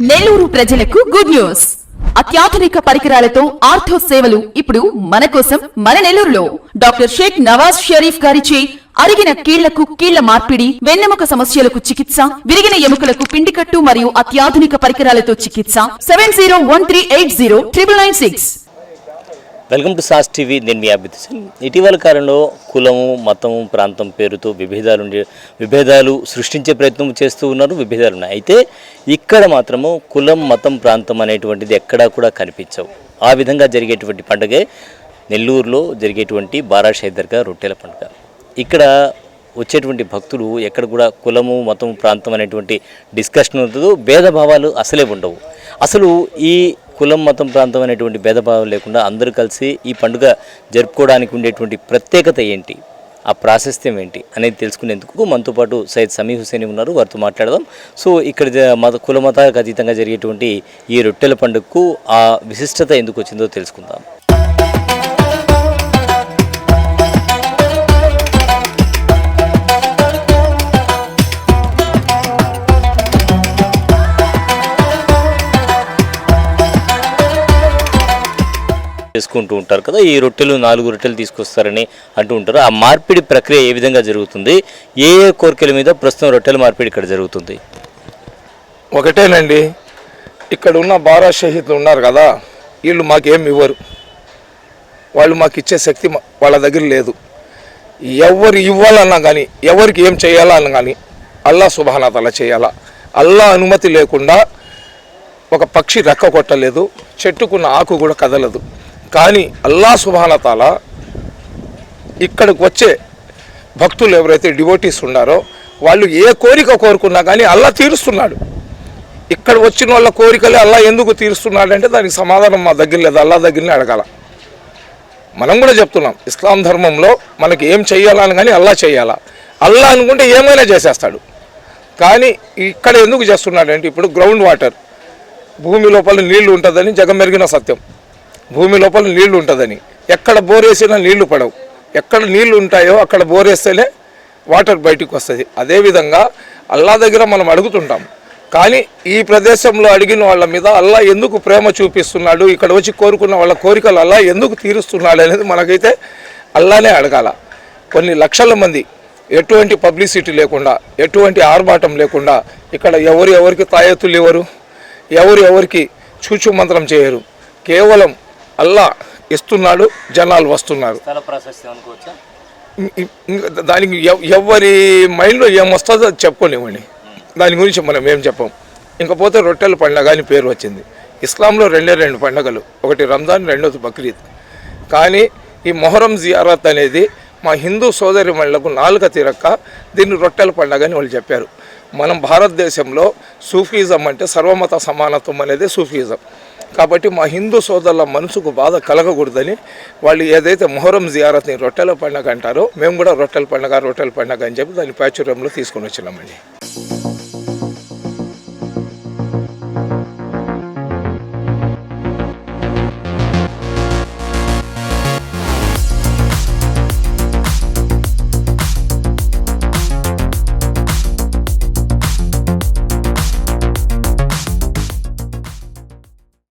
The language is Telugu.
నెల్లూరు ప్రజలకు గుడ్ న్యూస్. అత్యాధునిక పరికరాలతో ఆర్థో సేవలు ఇప్పుడు మన కోసం మన నెల్లూరులో. డాక్టర్ షేక్ నవాజ్ షరీఫ్ గారిచే అరిగిన కీళ్ళకు కీళ్ళ మార్పిడి వెన్నెముక సమస్యలకు చికిత్స విరిగిన ఎముకలకు పిండికట్టు మరియు అత్యాధునిక పరికరాలతో చికిత్స seven zero one three eight zero triple nine six. Welcome to SAS TV నేను మీ అభిత్ ఇటీవల కాలంలో కులము మతము ప్రాంతం పేరుతో విభేదాలు ఉండే విభేదాలు సృష్టించే ప్రయత్నం చేస్తూ ఉన్నారు విభేదాలు ఉన్నాయి. అయితే ఇక్కడ మాత్రము కులం మతం ప్రాంతం అనేటువంటిది ఎక్కడా కూడా కనిపించవు. ఆ విధంగా జరిగేటువంటి పండుగే నెల్లూరులో జరిగేటువంటి బారాషైదర్గా రొట్టెల పండుగ. ఇక్కడ వచ్చేటువంటి భక్తులు ఎక్కడ కూడా కులము మతం ప్రాంతం అనేటువంటి డిస్కషన్ ఉండదు భేదభావాలు అసలే ఉండవు. అసలు ఈ కులం మతం ప్రాంతం అనేటువంటి భేదభావం లేకుండా అందరూ కలిసి ఈ పండుగ జరుపుకోవడానికి ఉండేటువంటి ప్రత్యేకత ఏంటి? ఆ ప్రాశస్త్యం ఏంటి? అనేది తెలుసుకునేందుకు మనతో పాటు సయ్యద్ సమీ హుసేన్ ఉన్నారు. వారితో మాట్లాడదాం. సో ఇక్కడ మత కుల మతాలకు అతీతంగా జరిగేటువంటి ఈ రొట్టెల పండుగకు ఆ విశిష్టత ఎందుకు వచ్చిందో తెలుసుకుందాం. చేసుకుంటూ ఉంటారు కదా ఈ రొట్టెలు నాలుగు రొట్టెలు తీసుకొస్తారని అంటూ ఉంటారు. ఆ మార్పిడి ప్రక్రియ ఏ విధంగా జరుగుతుంది? ఏ ఏ కోరికల మీద ప్రస్తుతం రొట్టెల మార్పిడి ఇక్కడ జరుగుతుంది? ఒకటేనండి ఇక్కడ ఉన్న బారా షహీద్లు ఉన్నారు కదా వీళ్ళు మాకేం ఇవ్వరు. వాళ్ళు మాకు ఇచ్చే శక్తి మా- వాళ్ళ దగ్గర లేదు. ఎవరు ఇవ్వాలన్నా కానీ ఎవరికి ఏం చేయాలన్నా కానీ అల్లా సుభానతల చేయాలా. అల్లా అనుమతి లేకుండా ఒక పక్షి రెక్క కొట్టలేదు చెట్టుకున్న ఆకు కూడా కదలదు. కానీ అల్లా సుభానతాల ఇక్కడికి వచ్చే భక్తులు ఎవరైతే డివోటీస్ ఉన్నారో వాళ్ళు ఏ కోరిక కోరుకున్నా కానీ అల్లా తీరుస్తున్నాడు. ఇక్కడ వచ్చిన వాళ్ళ కోరికలే అల్లా ఎందుకు తీరుస్తున్నాడంటే దానికి సమాధానం మా దగ్గర లేదు అల్లా దగ్గరనే అడగాల. మనం కూడా చెప్తున్నాం ఇస్లాం ధర్మంలో మనకి ఏం చేయాలని కానీ అల్లా చేయాలా అల్లా అనుకుంటే ఏమైనా చేసేస్తాడు. కానీ ఇక్కడ ఎందుకు చేస్తున్నాడంటే ఇప్పుడు గ్రౌండ్ వాటర్ భూమి లోపల నీళ్ళు ఉంటుందని జగమెరిగిన సత్యం. భూమి లోపల నీళ్ళు ఉంటుందని. ఎక్కడ బోరేసినా నీళ్ళు పడవు. ఎక్కడ నీళ్ళు ఉంటాయో అక్కడ బోరేస్తేనే వాటర్ బయటికి వస్తుంది. అదేవిధంగా అల్లా దగ్గర మనం అడుగుతుంటాం. కానీ ఈ ప్రదేశంలో అడిగిన వాళ్ళ మీద అల్లా ఎందుకు ప్రేమ చూపిస్తున్నాడు? ఇక్కడ వచ్చి కోరుకున్న వాళ్ళ కోరికలు అల్లా ఎందుకు తీరుస్తున్నాడు అనేది మనకైతే అల్లానే అడగాల. కొన్ని లక్షల మంది ఎటువంటి పబ్లిసిటీ లేకుండా ఎటువంటి ఆర్భాటం లేకుండా ఇక్కడ ఎవరు ఎవరికి తాయెత్తులు ఇవ్వరు? ఎవరు ఎవరికి చూచు మంత్రం చేయరు? కేవలం అల్లా ఇస్తున్నాడు జనాలు వస్తున్నారు. దానికి ఎవ్- ఎవరి మైండ్లో ఏమొస్తుందో అది చెప్పుకోనివ్వండి. దాని గురించి మనం ఏం చెప్పం. ఇంకపోతే రొట్టెల పండగ అని పేరు వచ్చింది. ఇస్లాంలో రెండే రెండు పండగలు. ఒకటి రంజాన్ రెండోది బక్రీద్. కానీ ఈ మొహరం జియారత్ అనేది మా హిందూ సోదరి మహిళలకు నాలుక తిరక్క దీన్ని రొట్టెల పండగ అని వాళ్ళు చెప్పారు. మనం భారతదేశంలో సూఫీజం అంటే సర్వమత సమానత్వం అనేది సూఫీజం. కాబట్టి మా హిందూ సోదరుల మనసుకు బాధ కలగకూడదని వాళ్ళు ఏదైతే మొహరం జియారత్ని రొట్టెల పండగ అంటారో మేము కూడా రొట్టెల పండగ రొట్టెల పండగ అని చెప్పి దాన్ని ప్రాచుర్యంలో తీసుకొని వచ్చినామండి.